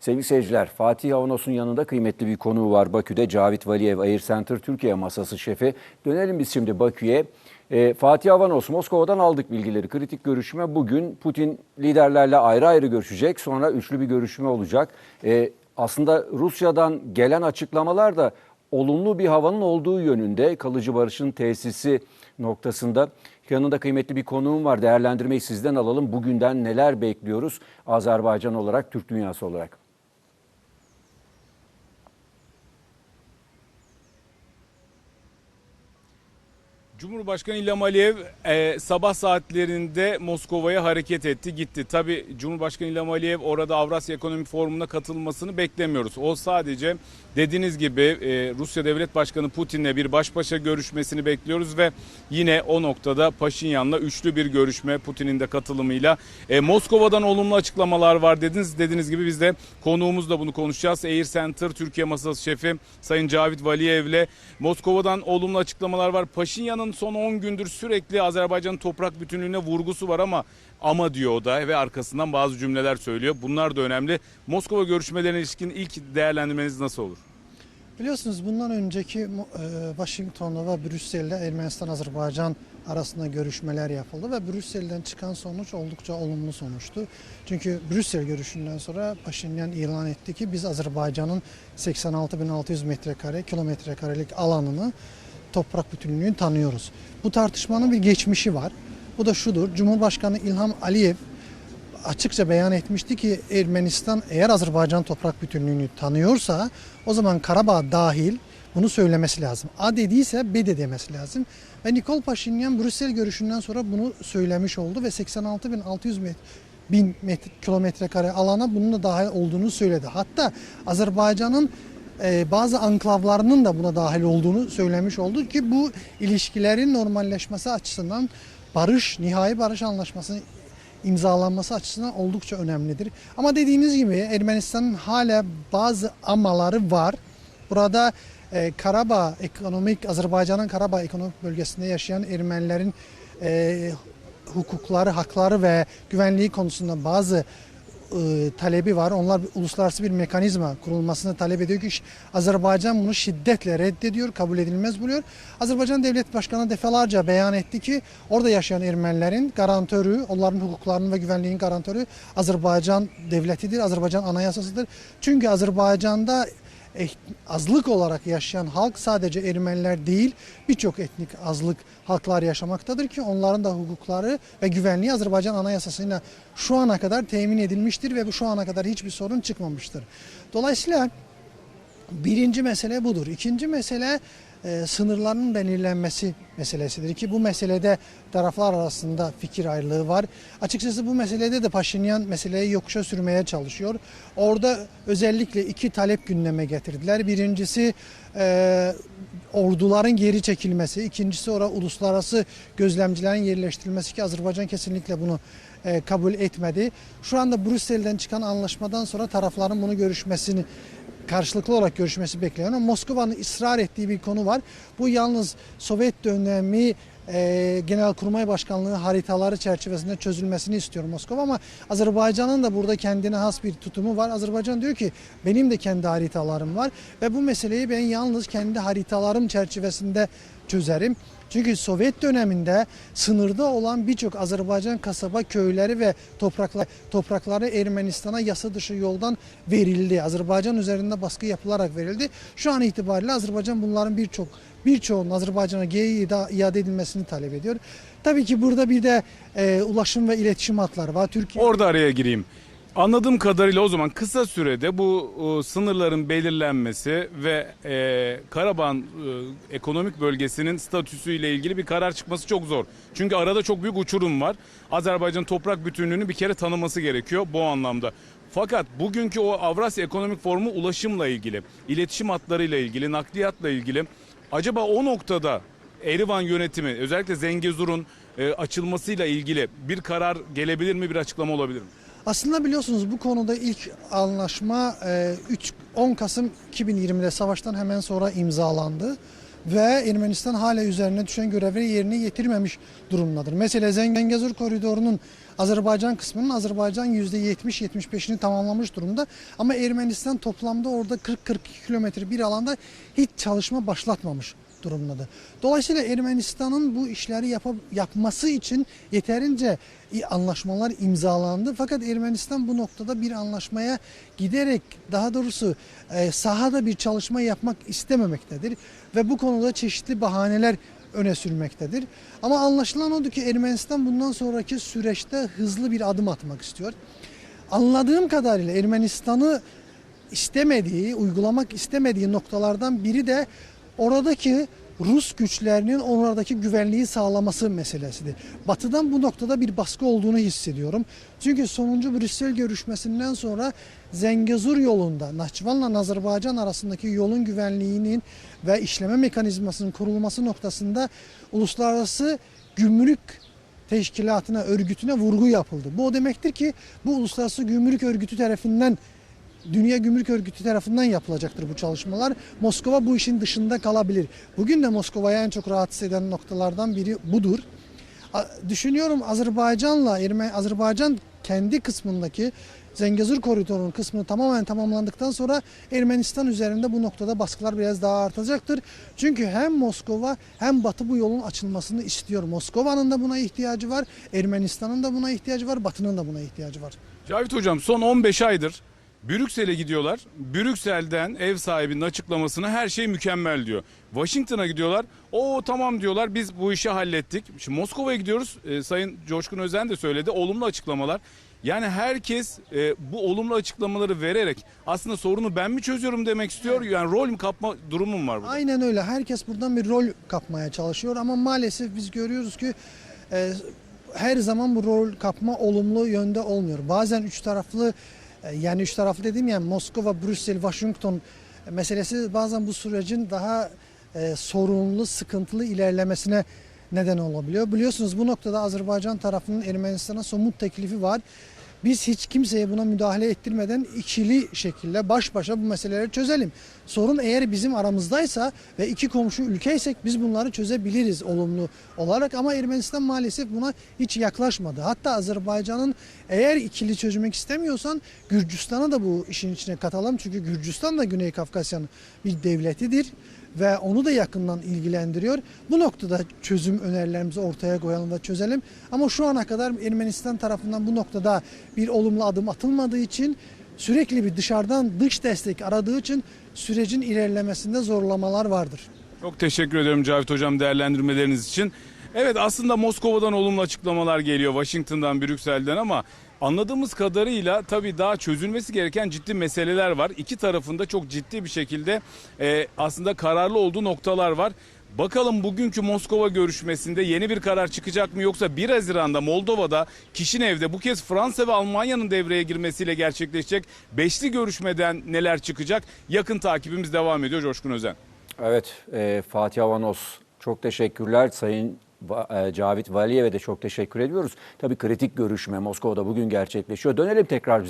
Sevgili seyirciler, Fatih Avanos'un yanında kıymetli bir konuğu var. Bakü'de Cavit Valiyev Air Center Türkiye masası şefi. Dönelim biz şimdi Bakü'ye. Ee, Fatih Avanos, Moskova'dan aldık bilgileri. Kritik görüşme bugün Putin liderlerle ayrı ayrı görüşecek. Sonra üçlü bir görüşme olacak. Ee, aslında Rusya'dan gelen açıklamalar da olumlu bir havanın olduğu yönünde kalıcı barışın tesisi noktasında. Yanında kıymetli bir konuğum var. Değerlendirmeyi sizden alalım. Bugünden neler bekliyoruz Azerbaycan olarak, Türk dünyası olarak? Cumhurbaşkanı İlham Aliyev e, sabah saatlerinde Moskova'ya hareket etti gitti. Tabi Cumhurbaşkanı İlham Aliyev orada Avrasya Ekonomik Forumu'na katılmasını beklemiyoruz. O sadece dediğiniz gibi e, Rusya Devlet Başkanı Putin'le bir baş başa görüşmesini bekliyoruz ve yine o noktada Paşinyan'la üçlü bir görüşme Putin'in de katılımıyla. E, Moskova'dan olumlu açıklamalar var dediniz. Dediğiniz gibi biz de konuğumuzla bunu konuşacağız. Air Center Türkiye Masası Şefi Sayın Cavit Valiyev'le Moskova'dan olumlu açıklamalar var. Paşinyan'ın son 10 gündür sürekli Azerbaycan'ın toprak bütünlüğüne vurgusu var ama ama diyor o da ve arkasından bazı cümleler söylüyor. Bunlar da önemli. Moskova görüşmelerine ilişkin ilk değerlendirmeniz nasıl olur? Biliyorsunuz bundan önceki e, Washington'da ve Brüksel'de Ermenistan-Azerbaycan arasında görüşmeler yapıldı ve Brüksel'den çıkan sonuç oldukça olumlu sonuçtu. Çünkü Brüksel görüşünden sonra Paşinyan ilan etti ki biz Azerbaycan'ın 86.600 metrekare kilometre karelik alanını toprak bütünlüğünü tanıyoruz. Bu tartışmanın bir geçmişi var. Bu da şudur. Cumhurbaşkanı İlham Aliyev açıkça beyan etmişti ki Ermenistan eğer Azerbaycan toprak bütünlüğünü tanıyorsa o zaman Karabağ dahil bunu söylemesi lazım. A dediyse B de demesi lazım. Ve Nikol Paşinyan Brüssel görüşünden sonra bunu söylemiş oldu ve 86.600 metre bin metre, kilometre kare alana bunun da dahil olduğunu söyledi. Hatta Azerbaycan'ın e, bazı anklavlarının da buna dahil olduğunu söylemiş oldu ki bu ilişkilerin normalleşmesi açısından barış, nihai barış anlaşmasının imzalanması açısından oldukça önemlidir. Ama dediğiniz gibi Ermenistan'ın hala bazı amaları var. Burada e, Karabağ ekonomik, Azerbaycan'ın Karabağ ekonomik bölgesinde yaşayan Ermenilerin e, hukukları, hakları ve güvenliği konusunda bazı e, talebi var. Onlar uluslararası bir mekanizma kurulmasını talep ediyor ki Azerbaycan bunu şiddetle reddediyor, kabul edilmez buluyor. Azerbaycan Devlet Başkanı defalarca beyan etti ki orada yaşayan Ermenilerin garantörü, onların hukuklarının ve güvenliğinin garantörü Azerbaycan devletidir, Azerbaycan anayasasıdır. Çünkü Azerbaycan'da azlık olarak yaşayan halk sadece Ermeniler değil birçok etnik azlık halklar yaşamaktadır ki onların da hukukları ve güvenliği Azerbaycan Anayasası'yla şu ana kadar temin edilmiştir ve bu şu ana kadar hiçbir sorun çıkmamıştır. Dolayısıyla birinci mesele budur. İkinci mesele e, sınırların belirlenmesi meselesidir ki bu meselede taraflar arasında fikir ayrılığı var. Açıkçası bu meselede de Paşinyan meseleyi yokuşa sürmeye çalışıyor. Orada özellikle iki talep gündeme getirdiler. Birincisi e, orduların geri çekilmesi, ikincisi orada uluslararası gözlemcilerin yerleştirilmesi ki Azerbaycan kesinlikle bunu e, kabul etmedi. Şu anda Brüksel'den çıkan anlaşmadan sonra tarafların bunu görüşmesini karşılıklı olarak görüşmesi bekleniyor. Moskova'nın ısrar ettiği bir konu var. Bu yalnız Sovyet dönemi e, Genelkurmay Başkanlığı haritaları çerçevesinde çözülmesini istiyor Moskova ama Azerbaycan'ın da burada kendine has bir tutumu var. Azerbaycan diyor ki benim de kendi haritalarım var ve bu meseleyi ben yalnız kendi haritalarım çerçevesinde çözerim. Çünkü Sovyet döneminde sınırda olan birçok Azerbaycan kasaba köyleri ve topraklar, toprakları Ermenistan'a yasa dışı yoldan verildi. Azerbaycan üzerinde baskı yapılarak verildi. Şu an itibariyle Azerbaycan bunların birçok birçoğunun Azerbaycan'a geri iade edilmesini talep ediyor. Tabii ki burada bir de e, ulaşım ve iletişim hatları var. Türkiye Orada araya gireyim. Anladığım kadarıyla o zaman kısa sürede bu e, sınırların belirlenmesi ve e, Karabağ e, ekonomik bölgesinin statüsüyle ilgili bir karar çıkması çok zor. Çünkü arada çok büyük uçurum var. Azerbaycan toprak bütünlüğünü bir kere tanıması gerekiyor bu anlamda. Fakat bugünkü o Avrasya Ekonomik Forumu ulaşımla ilgili, iletişim hatlarıyla ilgili, nakliyatla ilgili acaba o noktada Erivan yönetimi özellikle Zengezur'un e, açılmasıyla ilgili bir karar gelebilir mi, bir açıklama olabilir mi? Aslında biliyorsunuz bu konuda ilk anlaşma e, 3 10 Kasım 2020'de savaştan hemen sonra imzalandı ve Ermenistan hala üzerine düşen görevi yerine getirmemiş durumdadır. Mesela Zengezur koridorunun Azerbaycan kısmının Azerbaycan %70-75'ini tamamlamış durumda. Ama Ermenistan toplamda orada 40-42 kilometre bir alanda hiç çalışma başlatmamış durumdadır. Dolayısıyla Ermenistan'ın bu işleri yap- yapması için yeterince anlaşmalar imzalandı. Fakat Ermenistan bu noktada bir anlaşmaya giderek daha doğrusu e, sahada bir çalışma yapmak istememektedir. Ve bu konuda çeşitli bahaneler öne sürmektedir. Ama anlaşılan odur ki Ermenistan bundan sonraki süreçte hızlı bir adım atmak istiyor. Anladığım kadarıyla Ermenistan'ı istemediği, uygulamak istemediği noktalardan biri de oradaki Rus güçlerinin oradaki güvenliği sağlaması meselesidir. Batı'dan bu noktada bir baskı olduğunu hissediyorum. Çünkü sonuncu Brüssel görüşmesinden sonra Zengezur yolunda Nahçıvan'la Azerbaycan arasındaki yolun güvenliğinin ve işleme mekanizmasının kurulması noktasında uluslararası gümrük teşkilatına, örgütüne vurgu yapıldı. Bu o demektir ki bu Uluslararası Gümrük Örgütü tarafından Dünya Gümrük Örgütü tarafından yapılacaktır bu çalışmalar. Moskova bu işin dışında kalabilir. Bugün de Moskova'ya en çok rahatsız eden noktalardan biri budur. Düşünüyorum Azerbaycan'la Azerbaycan kendi kısmındaki Zengezur koridorunun kısmını tamamen tamamlandıktan sonra Ermenistan üzerinde bu noktada baskılar biraz daha artacaktır. Çünkü hem Moskova hem Batı bu yolun açılmasını istiyor. Moskova'nın da buna ihtiyacı var, Ermenistan'ın da buna ihtiyacı var, Batı'nın da buna ihtiyacı var. Cavit Hocam son 15 aydır Brüksel'e gidiyorlar. Brüksel'den ev sahibinin açıklamasına her şey mükemmel diyor. Washington'a gidiyorlar. O tamam diyorlar biz bu işi hallettik. Şimdi Moskova'ya gidiyoruz. Ee, Sayın Coşkun Özen de söyledi. Olumlu açıklamalar. Yani herkes e, bu olumlu açıklamaları vererek aslında sorunu ben mi çözüyorum demek istiyor. Yani rol mü kapma durumum var burada. Aynen öyle. Herkes buradan bir rol kapmaya çalışıyor ama maalesef biz görüyoruz ki e, her zaman bu rol kapma olumlu yönde olmuyor. Bazen üç taraflı e, yani üç taraflı dediğim yani Moskova, Brüssel, Washington meselesi bazen bu sürecin daha e, sorunlu, sıkıntılı ilerlemesine neden olabiliyor. Biliyorsunuz bu noktada Azerbaycan tarafının Ermenistan'a somut teklifi var. Biz hiç kimseye buna müdahale ettirmeden ikili şekilde baş başa bu meseleleri çözelim. Sorun eğer bizim aramızdaysa ve iki komşu ülkeysek biz bunları çözebiliriz olumlu olarak ama Ermenistan maalesef buna hiç yaklaşmadı. Hatta Azerbaycan'ın eğer ikili çözmek istemiyorsan Gürcistan'ı da bu işin içine katalım. Çünkü Gürcistan da Güney Kafkasya'nın bir devletidir ve onu da yakından ilgilendiriyor. Bu noktada çözüm önerilerimizi ortaya koyalım ve çözelim. Ama şu ana kadar Ermenistan tarafından bu noktada bir olumlu adım atılmadığı için sürekli bir dışarıdan dış destek aradığı için sürecin ilerlemesinde zorlamalar vardır. Çok teşekkür ediyorum Cavit Hocam değerlendirmeleriniz için. Evet aslında Moskova'dan olumlu açıklamalar geliyor Washington'dan, Brüksel'den ama anladığımız kadarıyla tabii daha çözülmesi gereken ciddi meseleler var. İki tarafında çok ciddi bir şekilde e, aslında kararlı olduğu noktalar var. Bakalım bugünkü Moskova görüşmesinde yeni bir karar çıkacak mı yoksa 1 Haziran'da Moldova'da Kişinev'de bu kez Fransa ve Almanya'nın devreye girmesiyle gerçekleşecek beşli görüşmeden neler çıkacak? Yakın takibimiz devam ediyor Coşkun Özen. Evet, e, Fatih Avanos çok teşekkürler. Sayın Cavit Valiyev'e de çok teşekkür ediyoruz. Tabii kritik görüşme Moskova'da bugün gerçekleşiyor. Dönelim tekrar